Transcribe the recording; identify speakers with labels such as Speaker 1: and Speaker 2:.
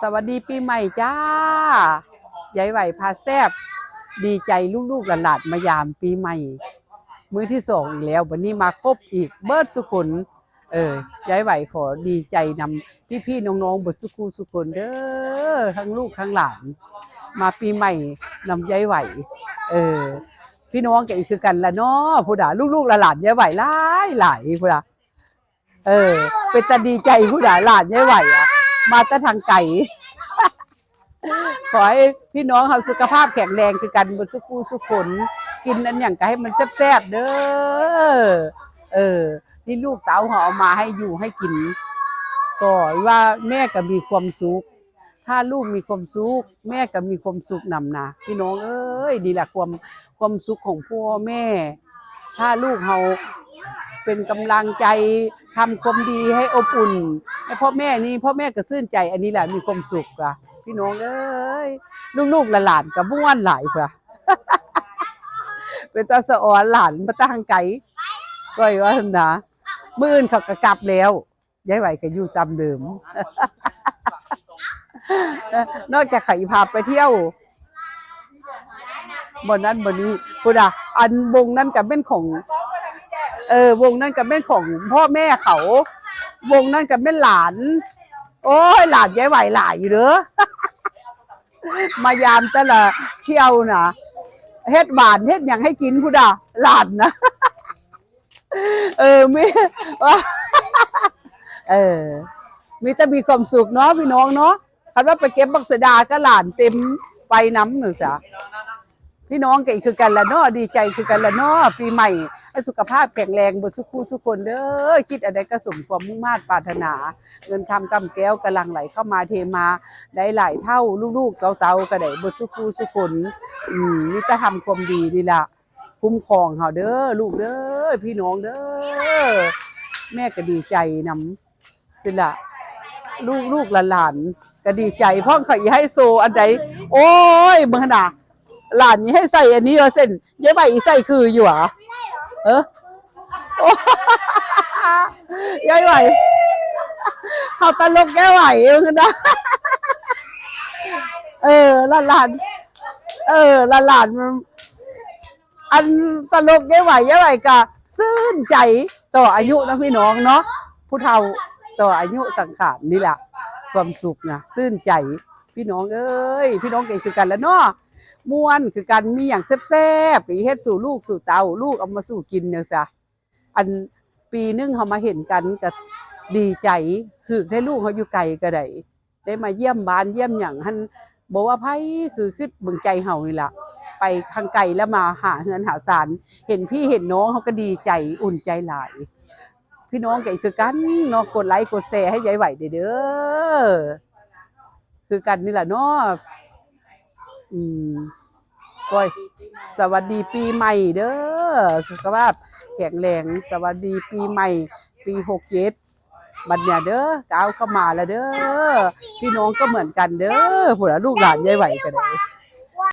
Speaker 1: สวัสดีปีใหม่จ้ายายไหวพาแซบ ดีใจลูกๆหลานๆมายามปีใหม่ มือที่สองอีกแล้ว วันนี้มาครบอีกเบิร์ดสุขุนเออยายไหวขอดีใจนำพี่ๆน้องๆบทสุขุสุขุนเด้อทั้งลูกทั้งหลาน มาปีใหม่นำยายไหว เออ พี่น้องกันคือกันละเนาะผู้ด่าลูกๆหลานยายไหวหลายหลายผู้ด่าเออ เป็นตาดีใจผู้ด่าหลานยายไหวอะ มาแตั้ทางไก่ ขอให้พี่น้องเฮาสุขภาพแข็งแรงคือกันบนสุขูสุขนกินนั้นอย่างก็ให้มันแซ่บๆเด้อเออนี่ลูกเต้าเขาเอามาให้อยู่ให้กิน ก็ว่าแม่ก็มีความสุขถ้าลูกมีความสุขแม่ก็มีความสุขนำนะพี่น้องเอ้ยนี่แหละความความสุขของพ่อแม่ ถ้าลูกเราเป็นกำลังใจ ทำความดีให้อบอุ่นให้พ่อแม่นี่พ่อแม่ก็ซื่นใจอันนี้แหละมีความสุขอะพี่น้องเอ้ยลูกๆหลานๆกับม่วนหลายเพื่อเป็นตาสะออนหลานมาตั้งไกลก็ว่านนะมื่นเขาก็กลับแล้วยายไหวก็อยู่ตามเดิม นอกจากไข่พาไปเที่ยวบนนั้นบนนี้พุดาอันวงนั้นกับเป็นของ เออ วงนั้นกับเป็นของพ่อแม่เขา วงนั้นกับเป็นหลาน โอ้ยหลานยายไหวหลายอยู่เด้อมายามแต่ละเที่ยวนะเฮ็ดหวานเฮ็ดอย่างให้กินพุดาหลานนะเออมีเออ มีแต่มีความสุขเนาะพี่น้องเนาะคันว่าไปเก็บบักเสดาก็หลานเต็มไปน้ำหนึ่งสะ พี่น้องกันคือกันละเนาะดีใจคือกันละเนาะปีใหม่ให้สุขภาพแข็งแรงบนสุขูสุคนเด้อคิดอะไรก็สมความมุ่งมา่ปรารถนา เงินคำกำแก้วกำลังไหลเข้ามาเทมาได้หลายเท่าลูกๆเต่าๆก็ได้บนสุขูสุคนอืมนี่จะทำความดีนี่ละคุ้มครองเขาเด้อลูกเด้อพี่น้องเด้อแม่ก็ดีใจนำสิละลูกลูกหลานก็ดีใจพ่อเขาอยให้โซอันใดโอ้ยเมื่อน่ะ หลานนี้ให้ใส่อันนี้เอาเส้นยายใบอีใส่คืออยู่หรอเออโอ้ยายไหวเขาตลกแกไหวเองนะเออหลานหลานเออหลานหลานอันตลกแกไหวยายไหวกะซื่นใจต่ออายุนะพี่น้องเนาะผู้เฒ่าต่ออายุสังขารนี่แหละความสุขนะซื่นใจพี่น้องเอ้ยพี่น้องเก่งคือกันแล้วเนาะ ม่วนคือกันมีอย่างแซ่บๆปีเฮ็ดสู่ลูกสู่เตาลูกเอามาสู่กินเนี่ยซะอันปีนึงเขามาเห็นกันก็ดีใจคือได้ลูกเขาอยู่ไกลก็ได้ได้มาเยี่ยมบ้านเยี่ยมอย่างท่านบอกว่าไผคือคือเบิ่งใจเฮานี่แหละไปทางไกลแล้วมาหาเฮือนหาสารเห็นพี่เห็นน้องเขาก็ดีใจอุ่นใจหลาย พี่น้องกันคือกันเนาะกดไลค์กดแชร์ให้ยายไหวเด้อเด้อคือกันนี่แหละเนาะ อืมก้อยสวัสดีปีใหม่เด้อสุขภาพแข็งแรงสวัสดีปีใหม่ ปีหกเจ็ดบัดเนี่ยเด้อก้าวก็มาแล้วเด้อพี่น้องก็เหมือนกันเด้อผู้ละลูกหลานยายไหวกันเลย